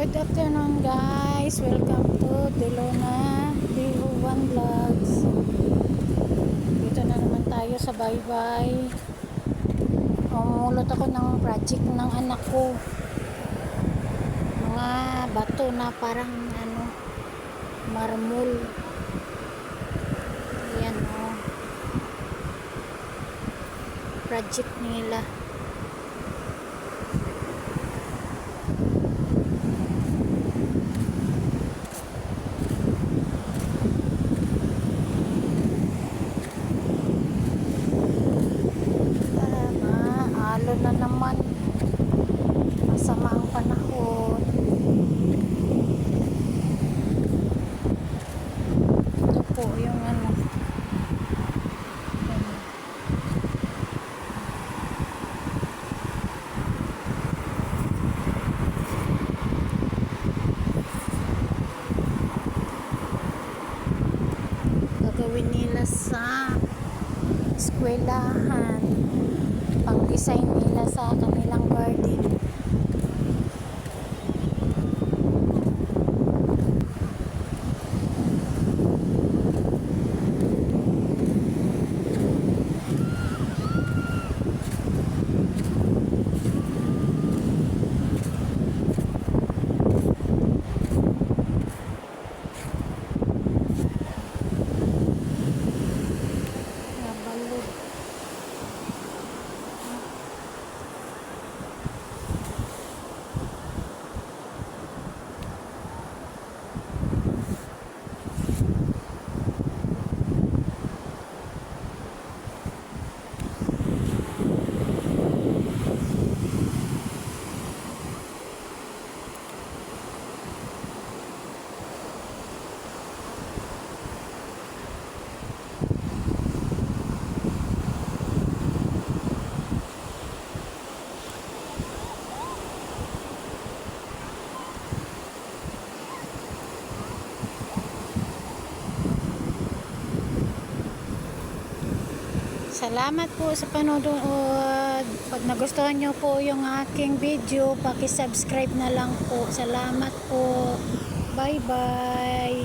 Good afternoon guys. Welcome to Delona Dihuan Vlogs. Dito na naman tayo sa baybay. Umulot ako ng project ng anak ko. Mga bato na parang ano marmol. Ayan o. Project nila. Tama, alo na naman. Masama ang panahon. Ito po yung ano. Ano. Gagawin nila sa eskwelahan. Pang design nila sa kanilang Salamat po sa panonood. Pag nagustuhan nyo po yung aking video, paki-subscribe na lang po. Salamat po. Bye-bye.